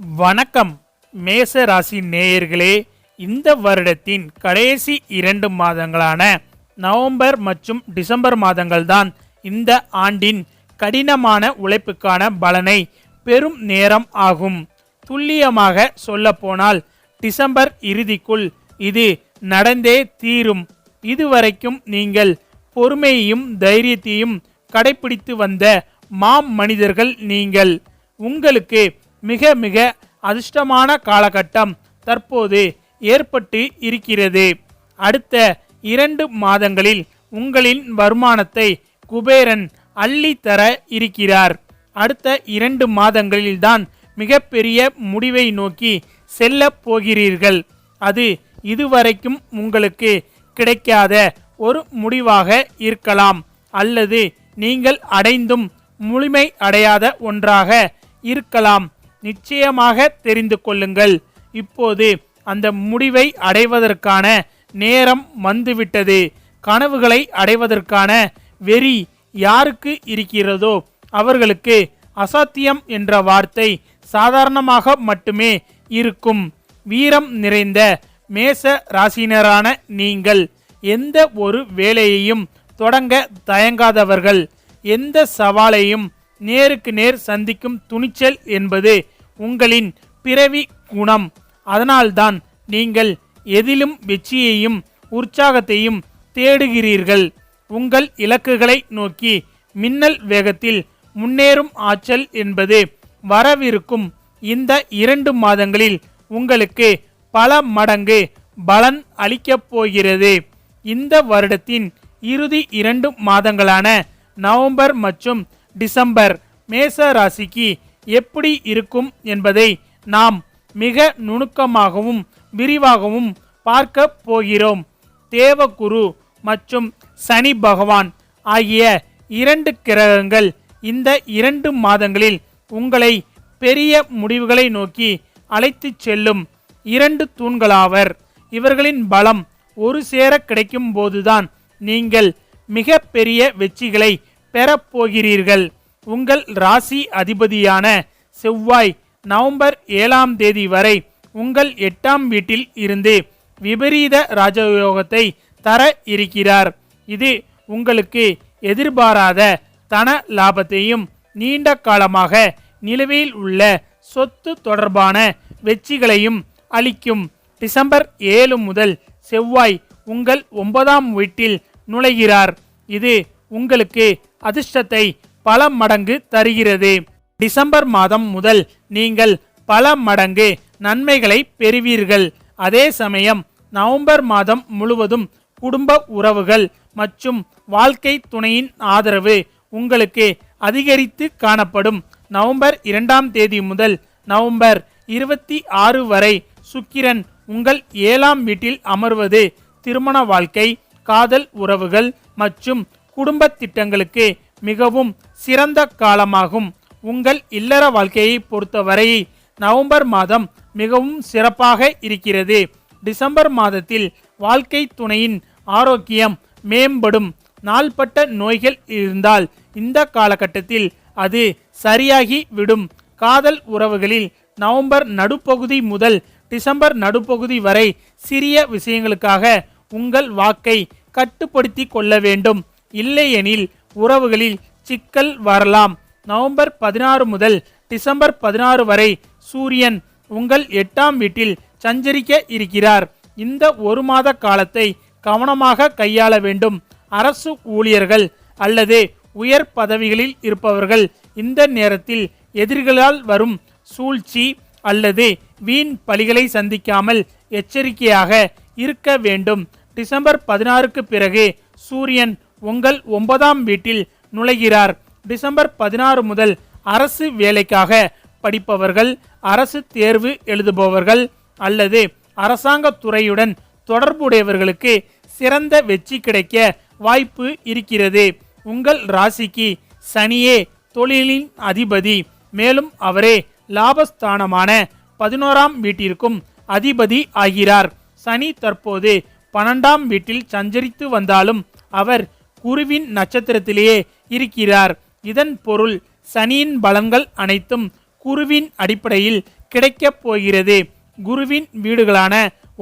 வணக்கம் மேச ராசி நேயர்களே. இந்த வருடத்தின் கடைசி இரண்டு மாதங்களான நவம்பர் மற்றும் டிசம்பர் மாதங்கள்தான் இந்த ஆண்டின் கடினமான உழைப்புக்கான பலனை பெரும் நேரம் ஆகும். துல்லியமாக சொல்லப்போனால் டிசம்பர் இறுதிக்குள் இது நடந்தே தீரும். இதுவரைக்கும் நீங்கள் பொறுமையையும் தைரியத்தையும் கடைபிடித்து வந்த மாம் மனிதர்கள் நீங்கள். உங்களுக்கு மிக மிக அதிர்ஷ்டமான காலகட்டம் தற்போது ஏற்பட்டு இருக்கிறது. அடுத்த இரண்டு மாதங்களில் உங்களின் வருமானத்தை குபேரன் அள்ளி தர இருக்கிறார். அடுத்த இரண்டு மாதங்களில்தான் மிகப்பெரிய முடிவை நோக்கி செல்ல போகிறீர்கள். அது இதுவரைக்கும் உங்களுக்கு கிடைக்காத ஒரு முடிவாக இருக்கலாம். அல்லது நீங்கள் அடைந்தும் முழுமை அடையாத ஒன்றாக இருக்கலாம். நிச்சயமாக தெரிந்து கொள்ளுங்கள். இப்போது அந்த முடிவை அடைவதற்கான நேரம் வந்துவிட்டது. கனவுகளை அடைவதற்கான வெறி யாருக்கு இருக்கிறதோ அவர்களுக்கு அசாத்தியம் என்ற வார்த்தை சாதாரணமாக மட்டுமே இருக்கும். வீரம் நிறைந்த மேச ராசினரான நீங்கள் எந்த ஒரு வேலையையும் தொடங்க தயங்காதவர்கள். எந்த சவாலையும் நேருக்கு நேர் சந்திக்கும் துணிச்சல் என்பது உங்களின் பிறவி குணம். அதனால்தான் நீங்கள் எதிலும் வெற்றியையும் உற்சாகத்தையும் தேடுகிறீர்கள். உங்கள் இலக்குகளை நோக்கி மின்னல் வேகத்தில் முன்னேறும் ஆற்றல் என்பது வரவிருக்கும் இந்த இரண்டு மாதங்களில் உங்களுக்கு பல மடங்கு பலன் அளிக்கப் போகிறது. இந்த வருடத்தின் இறுதி இரண்டு மாதங்களான நவம்பர் மற்றும் டிசம்பர் மேச ராசிக்கு எப்படி இருக்கும் என்பதை நாம் மிக நுணுக்கமாகவும் விரிவாகவும் பார்க்க போகிறோம். தேவகுரு மற்றும் சனி பகவான் ஆகிய இரண்டு கிரகங்கள் இந்த இரண்டு மாதங்களில் உங்களை பெரிய முடிவுகளை நோக்கி அழைத்துச் செல்லும் இரண்டு தூண்களாவர். இவர்களின் பலம் ஒரு சேர கிடைக்கும் போதுதான் நீங்கள் மிக பெரிய வெற்றிகளை பெறப்போகிறீர்கள். உங்கள் ராசி அதிபதியான செவ்வாய் நவம்பர் ஏழாம் தேதி வரை உங்கள் எட்டாம் வீட்டில் இருந்து விபரீத ராஜயோகத்தை தர இருக்கிறார். இது உங்களுக்கு எதிர்பாராத தன லாபத்தையும் நீண்ட காலமாக நிலுவையில் உள்ள சொத்து தொடர்பான வெற்றிகளையும் அளிக்கும். டிசம்பர் ஏழு முதல் செவ்வாய் உங்கள் ஒன்பதாம் வீட்டில் நுழைகிறார். இது உங்களுக்கு அதிர்ஷ்டத்தை பல மடங்கு தருகிறது. டிசம்பர் மாதம் முதல் நீங்கள் பல மடங்கு நன்மைகளை பெறுவீர்கள். அதே சமயம் நவம்பர் மாதம் முழுவதும் குடும்ப உறவுகள் மற்றும் வாழ்க்கை துணையின் ஆதரவு உங்களுக்கு அதிகரித்து காணப்படும். நவம்பர் இரண்டாம் தேதி முதல் நவம்பர் இருபத்தி ஆறு வரை சுக்கிரன் உங்கள் ஏழாம் வீட்டில் அமர்வது. திருமண வாழ்க்கை காதல் உறவுகள் மற்றும் குடும்ப திட்டங்களுக்கு மிகவும் சிறந்த காலமாகும். உங்கள் இல்லற வாழ்க்கையை பொறுத்தவரை நவம்பர் மாதம் மிகவும் சிறப்பாக இருக்கிறது. டிசம்பர் மாதத்தில் வாழ்க்கை துணையின் ஆரோக்கியம் மேம்படும். நாள்பட்ட நோய்கள் இருந்தால் இந்த காலகட்டத்தில் அது சரியாகி விடும். காதல் உறவுகளில் நவம்பர் நடுப்பகுதி முதல் டிசம்பர் நடுப்பகுதி வரை சிறிய விஷயங்களுக்காக உங்கள் வாக்கை கட்டுப்படுத்தி கொள்ள வேண்டும். இல்லையெனில் உறவுகளில் சிக்கல் வரலாம். நவம்பர் பதினாறு முதல் டிசம்பர் பதினாறு வரை சூரியன் உங்கள் எட்டாம் வீட்டில் சஞ்சரிக்க இருக்கிறார். இந்த ஒரு மாத காலத்தை கவனமாக கையாள வேண்டும். அரசு ஊழியர்கள் அல்லது உயர் பதவிகளில் இருப்பவர்கள் இந்த நேரத்தில் எதிரிகளால் வரும் சூழ்ச்சி அல்லது வீண் பலிகளை சந்திக்காமல் எச்சரிக்கையாக இருக்க வேண்டும். டிசம்பர் பதினாறுக்கு பிறகு சூரியன் உங்கள் ஒன்பதாம் வீட்டில் நுழைகிறார். டிசம்பர் பதினாறு முதல் அரசு வேலைக்காக படிப்பவர்கள் அரசு தேர்வு எழுதுபவர்கள் அல்லது அரசாங்க துறையுடன் தொடர்புடையவர்களுக்கு சிறந்த வெற்றி கிடைக்க வாய்ப்பு இருக்கிறது. உங்கள் ராசிக்கு சனியே தொழிலின் அதிபதி. மேலும் அவரே லாபஸ்தானமான பதினோராம் வீட்டிற்கும் அதிபதி ஆகிறார். சனி தற்போது பன்னெண்டாம் வீட்டில் சஞ்சரித்து வந்தாலும் அவர் குருவின் நட்சத்திரத்திலேயே இருக்கிறார். இதன் பொருள் சனியின் பலன்கள் அனைத்தும் குருவின் அடிப்படையில் கிடைக்கப் போகிறது. குருவின் வீடுகளான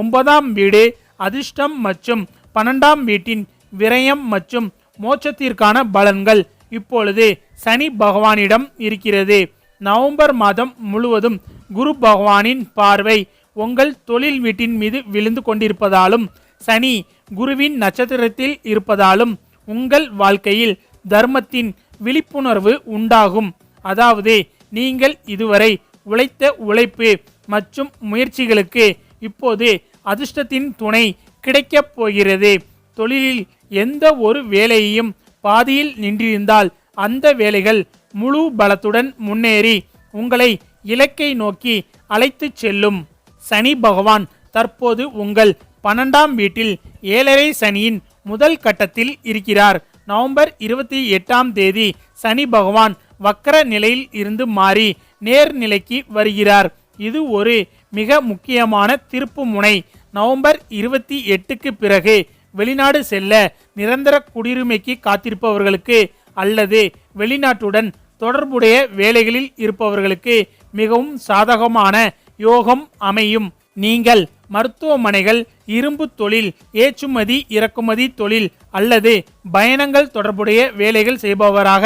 ஒன்பதாம் வீடு அதிர்ஷ்டம் மற்றும் பன்னெண்டாம் வீட்டின் விரயம் மற்றும் மோட்சத்திற்கான பலன்கள் இப்பொழுது சனி பகவானிடம் இருக்கிறது. நவம்பர் மாதம் முழுவதும் குரு பகவானின் பார்வை உங்கள் தொழில் வீட்டின் மீது விழுந்து கொண்டிருப்பதாலும் சனி குருவின் நட்சத்திரத்தில் இருப்பதாலும் உங்கள் வாழ்க்கையில் தர்மத்தின் விழிப்புணர்வு உண்டாகும். அதாவது நீங்கள் இதுவரை உழைத்த உழைப்பு மற்றும் முயற்சிகளுக்கு இப்போது அதிர்ஷ்டத்தின் துணை கிடைக்கப் போகிறது. தொழிலில் எந்த ஒரு வேலையையும் பாதியில் நின்றிருந்தால் அந்த வேலைகள் முழு பலத்துடன் முன்னேறி உங்களை இலக்கை நோக்கி அழைத்துச் செல்லும். சனி பகவான் தற்போது உங்கள் பன்னெண்டாம் வீட்டில் ஏழரை சனியின் முதல் கட்டத்தில் இருக்கிறார். நவம்பர் இருபத்தி எட்டாம் தேதி சனி பகவான் வக்கர நிலையில் இருந்து மாறி நேர்நிலைக்கு வருகிறார். இது ஒரு மிக முக்கியமான திருப்பு முனை. நவம்பர் இருபத்தி எட்டுக்கு பிறகு வெளிநாடு செல்ல நிரந்தர குடியுரிமைக்கு காத்திருப்பவர்களுக்கு அல்லது வெளிநாட்டுடன் தொடர்புடைய வேலைகளில் இருப்பவர்களுக்கு மிகவும் சாதகமான யோகம் அமையும். நீங்கள் மருத்துவமனைகள் இரும்பு தொழில் ஏற்றுமதி இறக்குமதி தொழில் அல்லது பயணங்கள் தொடர்புடைய வேலைகள் செய்பவராக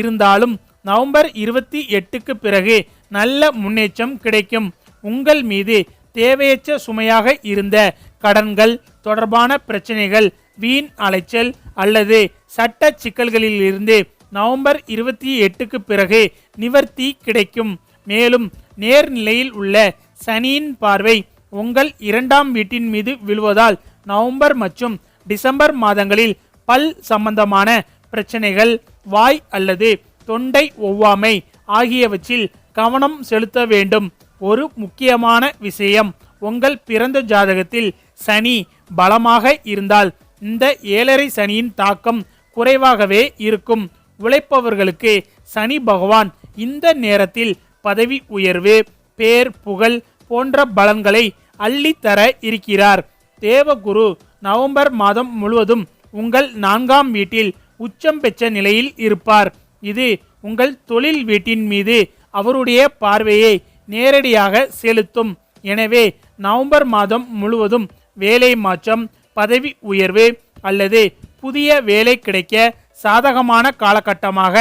இருந்தாலும் நவம்பர் இருபத்தி எட்டுக்கு பிறகு நல்ல முன்னேற்றம் கிடைக்கும். உங்கள் மீது தேவையற்ற சுமையாக இருந்த கடன்கள் தொடர்பான பிரச்சனைகள் வீண் அலைச்சல் அல்லது சட்ட சிக்கல்களிலிருந்து நவம்பர் இருபத்தி எட்டுக்கு பிறகு நிவர்த்தி கிடைக்கும். மேலும் நேர்நிலையில் உள்ள சனியின் பார்வை உங்கள் இரண்டாம் வீட்டின் மீது விழுவதால் நவம்பர் மற்றும் டிசம்பர் மாதங்களில் பல் சம்பந்தமான பிரச்சனைகள் வாய் அல்லது தொண்டை ஒவ்வாமை ஆகியவற்றில் கவனம் செலுத்த வேண்டும். ஒரு முக்கியமான விஷயம் உங்கள் பிறந்த ஜாதகத்தில் சனி பலமாக இருந்தால் இந்த ஏழரை சனியின் தாக்கம் குறைவாகவே இருக்கும். உழைப்பவர்களுக்கு சனி பகவான் இந்த நேரத்தில் பதவி உயர்வு பேர் புகழ் போன்ற பலன்களை அள்ளித்தர இருக்கிறார். தேவகுரு நவம்பர் மாதம் முழுவதும் உங்கள் நான்காம் வீட்டில் உச்சம் பெற்ற நிலையில் இருப்பார். இது உங்கள் தொழில் வீட்டின் மீது அவருடைய பார்வையை நேரடியாக செலுத்தும். எனவே நவம்பர் மாதம் முழுவதும் வேலை மாற்றம் பதவி உயர்வு அல்லது புதிய வேலை கிடைக்க சாதகமான காலகட்டமாக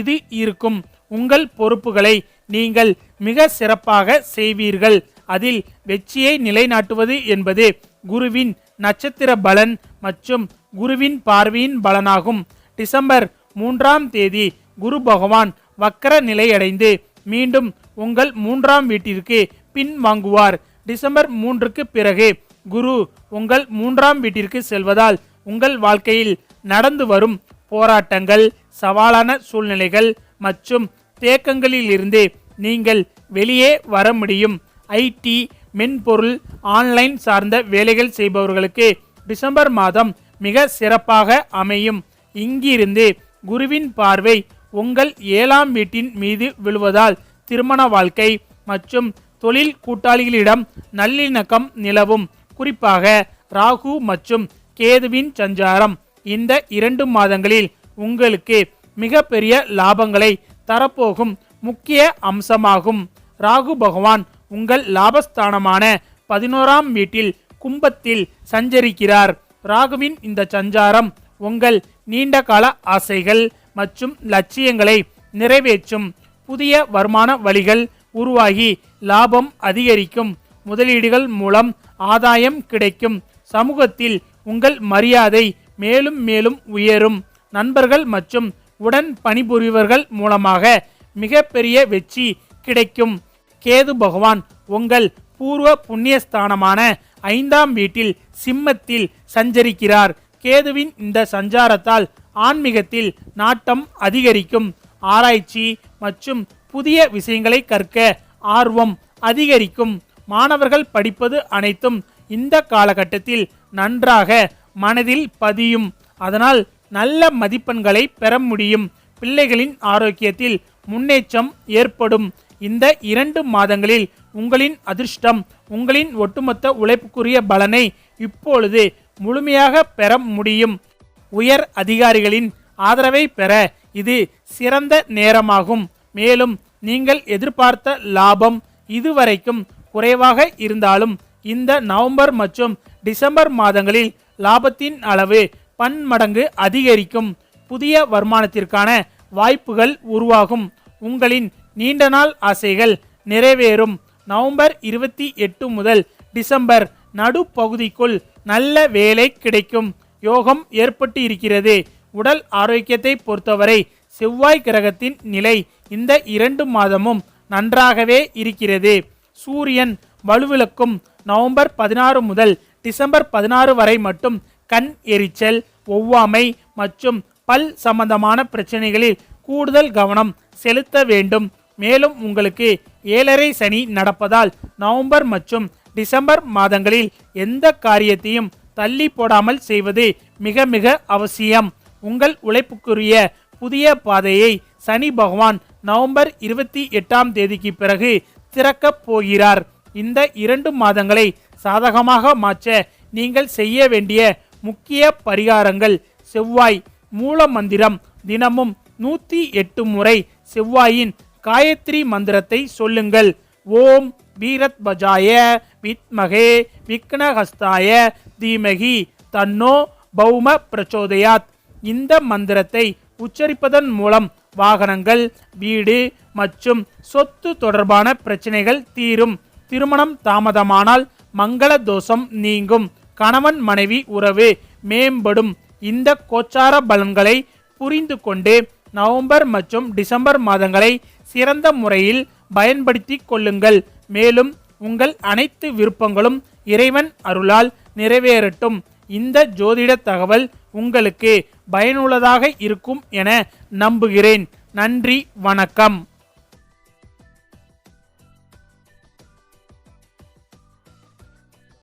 இது இருக்கும். உங்கள் பொறுப்புகளை நீங்கள் மிக சிறப்பாக செய்வீர்கள். அதில் வெற்றியை நிலைநாட்டுவது என்பது குருவின் நட்சத்திர பலன் மற்றும் குருவின் பார்வையின் பலனாகும். டிசம்பர் மூன்றாம் தேதி குரு பகவான் வக்கர நிலையடைந்து மீண்டும் உங்கள் மூன்றாம் வீட்டிற்கு பின் வாங்குவார். டிசம்பர் மூன்றுக்கு பிறகு குரு உங்கள் மூன்றாம் வீட்டிற்கு செல்வதால் உங்கள் வாழ்க்கையில் நடந்து வரும் போராட்டங்கள் சவாலான சூழ்நிலைகள் மற்றும் தேக்கங்களிலிருந்து நீங்கள் வெளியே வர முடியும். ஐடி மென்பொருள் ஆன்லைன் சார்ந்த வேலைகள் செய்பவர்களுக்கு டிசம்பர் மாதம் மிக சிறப்பாக அமையும். இங்கிருந்து குருவின் பார்வை உங்கள் ஏழாம் வீட்டின் மீது விழுவதால் திருமண வாழ்க்கை மற்றும் தொழில் கூட்டாளிகளிடம் நல்லிணக்கம் நிலவும். குறிப்பாக ராகு மற்றும் கேதுவின் சஞ்சாரம் இந்த இரண்டு மாதங்களில் உங்களுக்கு மிகப்பெரிய லாபங்களை தரப்போகும் முக்கிய அம்சமாகும். ராகு பகவான் உங்கள் லாபஸ்தானமான பதினோராம் வீட்டில் கும்பத்தில் சஞ்சரிக்கிறார். ராகுவின் இந்த சஞ்சாரம் உங்கள் நீண்ட கால ஆசைகள் மற்றும் லட்சியங்களை நிறைவேற்றும். புதிய வருமான வழிகள் உருவாகி லாபம் அதிகரிக்கும். முதலீடுகள் மூலம் ஆதாயம் கிடைக்கும். சமூகத்தில் உங்கள் மரியாதை மேலும் மேலும் உயரும். நண்பர்கள் மற்றும் உடன் பணிபுரிவர்கள் மூலமாக மிகப்பெரிய வெற்றி கிடைக்கும். கேது பகவான் உங்கள் பூர்வ புண்ணியஸ்தானமான ஐந்தாம் வீட்டில் சிம்மத்தில் சஞ்சரிக்கிறார். கேதுவின் இந்த சஞ்சாரத்தால் ஆன்மீகத்தில் நாட்டம் அதிகரிக்கும். ஆராய்ச்சி மற்றும் புதிய விஷயங்களை கற்க ஆர்வம் அதிகரிக்கும். மாணவர்கள் படிப்பது அனைத்தும் இந்த காலகட்டத்தில் நன்றாக மனதில் பதியும். அதனால் நல்ல மதிப்பெண்களை பெற முடியும். பிள்ளைகளின் ஆரோக்கியத்தில் முன்னேற்றம் ஏற்படும். இந்த இரண்டு மாதங்களில் உங்களின் அதிர்ஷ்டம் உங்களின் ஒட்டுமொத்த உழைப்புக்குரிய பலனை இப்பொழுது முழுமையாக பெற முடியும். உயர் அதிகாரிகளின் ஆதரவை பெற இது சிறந்த நேரமாகும். மேலும் நீங்கள் எதிர்பார்த்த லாபம் இதுவரைக்கும் குறைவாக இருந்தாலும் இந்த நவம்பர் மற்றும் டிசம்பர் மாதங்களில் லாபத்தின் அளவு பன்மடங்கு அதிகரிக்கும். புதிய வருமானத்திற்கான வாய்ப்புகள் உருவாகும். உங்களின் நீண்ட நாள் ஆசைகள் நிறைவேறும். நவம்பர் இருபத்தி எட்டு முதல் டிசம்பர் நடுப்பகுதிக்குள் நல்ல வேலை கிடைக்கும். யோகம் ஏற்பட்டு இருக்கிறது. உடல் ஆரோக்கியத்தை பொறுத்தவரை செவ்வாய் கிரகத்தின் நிலை இந்த இரண்டு மாதமும் நன்றாகவே இருக்கிறது. சூரியன் வலுவிளக்கும் நவம்பர் பதினாறு முதல் டிசம்பர் பதினாறு வரை மட்டும் கண் எரிச்சல் ஒவ்வாமை மற்றும் பல் சம்பந்தமான பிரச்சனைகளில் கூடுதல் கவனம் செலுத்த வேண்டும். மேலும் உங்களுக்கு ஏழரை சனி நடப்பதால் நவம்பர் மற்றும் டிசம்பர் மாதங்களில் எந்த காரியத்தையும் தள்ளி போடாமல் செய்வது மிக மிக அவசியம். உங்கள் உழைப்புக்குரிய புதிய பாதையை சனி பகவான் நவம்பர் இருபத்தி எட்டாம் தேதிக்கு பிறகு திறக்கப் போகிறார். இந்த இரண்டு மாதங்களை சாதகமாக மாற்ற நீங்கள் செய்ய வேண்டிய முக்கிய பரிகாரங்கள் செவ்வாய் மூல மந்திரம் தினமும் நூற்றி எட்டு முறை செவ்வாயின் காயத்ரி மந்திரத்தை சொல்லுங்கள். ஓம் வீரத் பஜாய வித்மகே விக்னஹஸ்தாய தீமகி தன்னோ பௌம பிரச்சோதயாத். இந்த மந்திரத்தை உச்சரிப்பதன் மூலம் வாகனங்கள் வீடு மற்றும் சொத்து தொடர்பான பிரச்சனைகள் தீரும். திருமணம் தாமதமானால் மங்கள தோஷம் நீங்கும். கணவன் மனைவி உறவு மேம்படும். இந்த கோச்சார பலன்களை புரிந்து கொண்டு நவம்பர் மற்றும் டிசம்பர் மாதங்களை சிறந்த முறையில் பயன்படுத்தி கொள்ளுங்கள். மேலும் உங்கள் அனைத்து விருப்பங்களும் இறைவன் அருளால் நிறைவேறட்டும். இந்த ஜோதிட தகவல் உங்களுக்கு பயனுள்ளதாக இருக்கும் என நம்புகிறேன். நன்றி வணக்கம்.